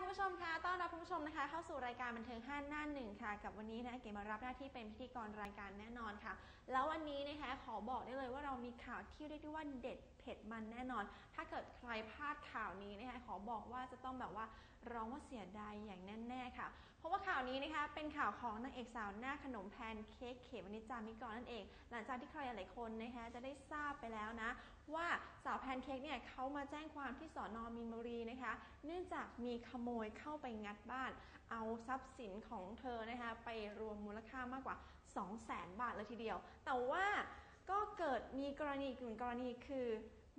คุณผู้ชมคะต้อนรับคุณผู้ชมนะคะ เข้าสู่รายการบันเทิง5หน้าหนึ่งค่ะ กับวันนี้นะเก๋มารับหน้าที่เป็นพิธีกรรายการแน่นอนค่ะ แล้ววันนี้นะคะขอบอกได้เลยว่าเรามีข่าวที่เรียกได้ว่าเด็ดเผ็ดมันแน่นอน ถ้าเกิดใครพลาดข่าวนี้นะคะขอบอกว่าจะต้องแบบว่าร้องว่าเสียดายอย่างแน่ๆค่ะ เพราะว่าข่าวนี้นะคะเป็นข่าวของนางเอกสาวหน้าขนมแพนเค้กเขมนิจามิกรนั่นเอง หลังจากที่ใครหลายคนนะคะจะได้ทราบไปแล้วนะ ว่าาวแพนเค้กเนี่ยเขามาแจ้งความที่สอนอมีนบุรีนะคะ เนื่องจากมีขโมยเข้าไปงัดบ้าน เอาทรัพย์สินของเธอนะคะ ไปรวมมูลค่ามากกว่า 2 0 0แสนบาทเลยทีเดียว แต่ว่าก็เกิดมีกรณีอีกหนึ่งกรณีคือ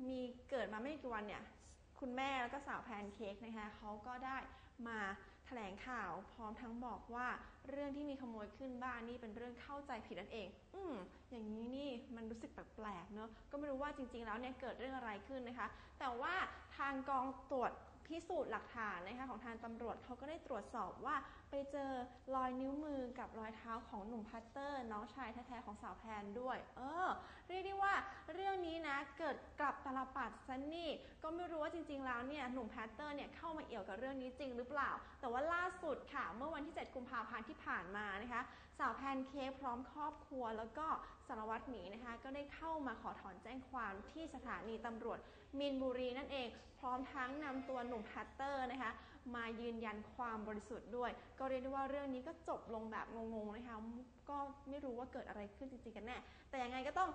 มีเกิดมาไม่กี่วันเนี่ยคุณแม่แล้วก็สาวแพนเค้กนะคะเขาก็ได้มา ถลงข่าวพร้อมทั้งบอกว่าเรื่องที่มีขโมยขึ้นบ้านนี่เป็นเรื่องเข้าใจผิดนั่นเอง อืมอย่างนี้นี่มันรู้สึกแปลกๆเนอะก็ไม่รู้ว่าจริง ๆ แล้วเนี่ยเกิดเรื่องอะไรขึ้นนะคะ แต่ว่าทางกองตรวจพิสูจน์หลักฐานนะคะของทางตำรวจเขาก็ได้ตรวจสอบว่าไปเจอรอยนิ้วมือกับรอยเท้าของหนุ่มพัตเตอร์ น้องชายแท้ๆของสาวแพนด้วย เออ ได้ว่าเรื่องนี้นะเกิดกลับตาลปัดซันนี่ก็ไม่รู้ว่าจริง ๆ แล้วเนี่ยหนุ่มแพตเตอร์เนี่ยเข้ามาเอี่ยวกับเรื่องนี้จริงหรือเปล่า แต่ว่าล่าสุดค่ะ เมื่อวันที่ 7 กุมภาพันธ์ที่ผ่านมานะคะ สาวแพนเค้กพร้อมครอบครัว แล้วก็สารวัตรหมีนะคะ ก็ได้เข้ามาขอถอนแจ้งความที่สถานีตำรวจมินบุรีนั่นเอง พร้อมทั้งนำตัวหนุ่มแพตเตอร์นะคะ มายืนยันความบริสุทธิ์ด้วย ก็เรียกได้ว่าเรื่องนี้ก็จบลงแบบงงๆนะคะก็ไม่รู้ว่าเกิดอะไรขึ้นจริงๆกันแน่แต่ยังไงก็ต้อง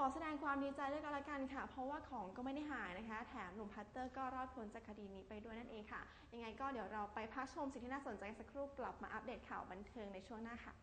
ขอแสดงความดีใจด้วยกันละกันค่ะ เพราะว่าของก็ไม่ได้หายนะคะ แถมหนุ่มพัตเตอร์ก็รอดพ้นจากคดีนี้ไปด้วยนั่นเองค่ะ ยังไงก็เดี๋ยวเราไปพักชมสิ่งที่น่าสนใจสักครู่กลับมาอัปเดตข่าวบันเทิงในช่วงหน้าค่ะ